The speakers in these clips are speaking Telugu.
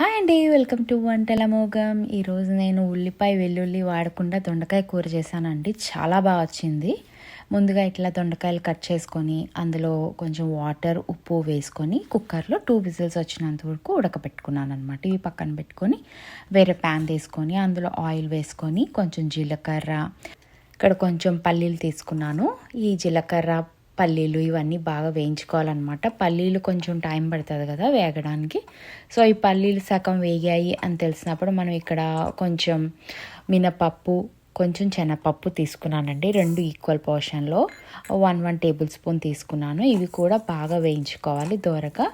హాయ్ అండి వెల్కమ్ టు వంటల మోగం. ఈరోజు నేను ఉల్లిపాయ వెల్లుల్లి వాడకుండా దొండకాయ కూర చేశానండి. చాలా బాగా వచ్చింది. ముందుగా ఇట్లా దొండకాయలు కట్ చేసుకొని అందులో కొంచెం వాటర్ ఉప్పు వేసుకొని కుక్కర్లో టూ విజిల్స్ వచ్చినంత వరకు ఉడకపెట్టుకున్నాను అనమాట ఇవి పక్కన పెట్టుకొని వేరే ప్యాన్ తీసుకొని అందులో ఆయిల్ వేసుకొని కొంచెం జీలకర్ర. ఇక్కడ కొంచెం పల్లీలు తీసుకున్నాను. ఈ జీలకర్ర పల్లీలు ఇవన్నీ బాగా వేయించుకోవాలన్నమాట. పల్లీలు కొంచెం టైం పడుతుంది కదా వేగడానికి. సో ఈ పల్లీలు సగం వేగాయి అని తెలిసినప్పుడు మనం ఇక్కడ కొంచెం మినపప్పు కొంచెం శనగపప్పు తీసుకున్నానండి. రెండు ఈక్వల్ పోర్షన్లో వన్ వన్ టేబుల్ స్పూన్ తీసుకున్నాను. ఇవి కూడా బాగా వేయించుకోవాలి దోరగా.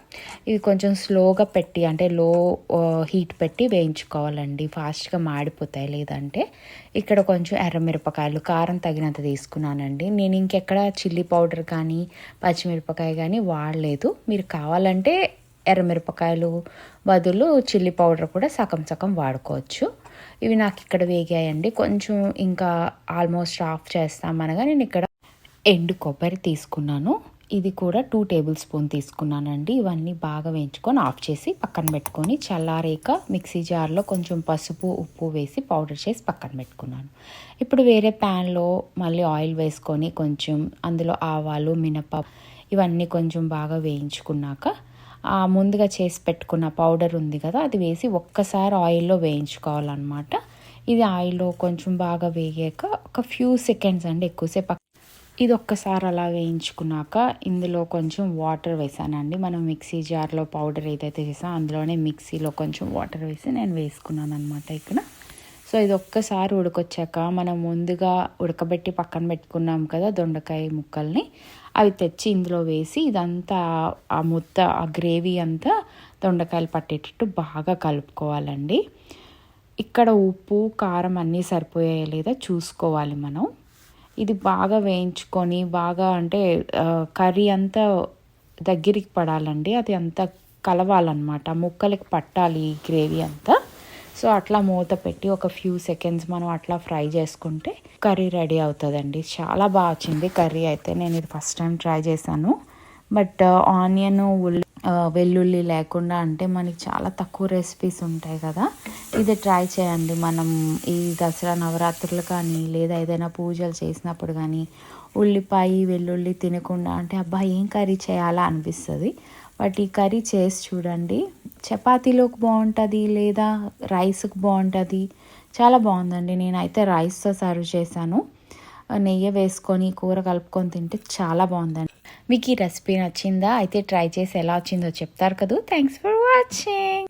ఇవి కొంచెం స్లోగా పెట్టి అంటే లో హీట్ uh, పెట్టి వేయించుకోవాలండి. ఫాస్ట్గా మాడిపోతాయి లేదంటే. ఇక్కడ కొంచెం ఎర్రమిరపకాయలు కారం తగినంత తీసుకున్నానండి. నేను ఇంకెక్కడ చిల్లీ పౌడర్ కానీ పచ్చిమిరపకాయ కానీ వాడలేదు. మీరు కావాలంటే ఎర్రమిరపకాయలు బదులు చిల్లీ పౌడర్ కూడా సగం సగం వాడుకోవచ్చు. ఇవి నాకు ఇక్కడ వేగాయండి. కొంచెం ఇంకా ఆల్మోస్ట్ ఆఫ్ చేస్తామనగా నేను ఇక్కడ ఎండు కొబ్బరి తీసుకున్నాను. ఇది కూడా టూ టేబుల్ స్పూన్ తీసుకున్నానండి. ఇవన్నీ బాగా వేయించుకొని ఆఫ్ చేసి పక్కన పెట్టుకొని చల్లారేక మిక్సీ జార్లో కొంచెం పసుపు ఉప్పు వేసి పౌడర్ చేసి పక్కన పెట్టుకున్నాను. ఇప్పుడు వేరే ప్యాన్లో మళ్ళీ ఆయిల్ వేసుకొని కొంచెం అందులో ఆవాలు మినప ఇవన్నీ కొంచెం బాగా వేయించుకున్నాక ముందుగా చేసి పెట్టుకున్న పౌడర్ ఉంది కదా అది వేసి ఒక్కసారి ఆయిల్లో వేయించుకోవాలన్నమాట. ఇది ఆయిల్లో కొంచెం బాగా వేగాక ఒక ఫ్యూ సెకండ్స్ అండి ఎక్కువసేపు ఇది ఒక్కసారి అలా వేయించుకున్నాక ఇందులో కొంచెం వాటర్ వేసానండి. మనం మిక్సీ జార్లో పౌడర్ ఏదైతే చేసాం అందులోనే మిక్సీలో కొంచెం వాటర్ వేసి నేను వేసుకున్నాను అనమాట ఇక్కడ. సో ఇది ఒక్కసారి ఉడకొచ్చాక మనం ముందుగా ఉడకబెట్టి పక్కన పెట్టుకున్నాం కదా దొండకాయ ముక్కల్ని అవి తెచ్చి ఇందులో వేసి ఇదంతా ఆ ముద్ద ఆ గ్రేవీ అంతా దొండకాయలు పట్టేటట్టు బాగా కలుపుకోవాలండి. ఇక్కడ ఉప్పు కారం అన్నీ సరిపోయాయా లేదా చూసుకోవాలి మనం. ఇది బాగా వేయించుకొని బాగా అంటే కర్రీ అంతా దగ్గరికి పడాలండి. అది అంతా కలవాలన్నమాట. ముక్కలకి పట్టాలి ఈ గ్రేవీ అంతా. సో అట్లా మూత పెట్టి ఒక ఫ్యూ సెకండ్స్ మనం అట్లా ఫ్రై చేసుకుంటే కర్రీ రెడీ అవుతుందండి. చాలా బాగా వచ్చింది కర్రీ అయితే. నేను ఇది ఫస్ట్ టైం ట్రై చేశాను. బట్ uh, ఆనియన్ ఉల్లి uh, వెల్లుల్లి లేకుండా అంటే మనకి చాలా తక్కువ రెసిపీస్ ఉంటాయి కదా. ఇది ట్రై చేయండి. మనం ఈ దసరా నవరాత్రులు కానీ లేదా ఏదైనా పూజలు చేసినప్పుడు కానీ ఉల్లిపాయ వెల్లుల్లి తినకుండా అంటే అబ్బా ఏం కర్రీ చేయాలా అనిపిస్తుంది. బట్ ఈ కర్రీ చేసి చూడండి. చపాతీలోకి బాగుంటుంది లేదా రైస్కి బాగుంటుంది? చాలా బాగుందండి. నేనైతే రైస్తో సర్వ్ చేశాను. నెయ్యి వేసుకొని కూర కలుపుకొని తింటే చాలా బాగుందండి. మీకు ఈ రెసిపీ నచ్చిందా? అయితే ట్రై చేసి ఎలా వచ్చిందో చెప్తారు కదా. Thanks for watching.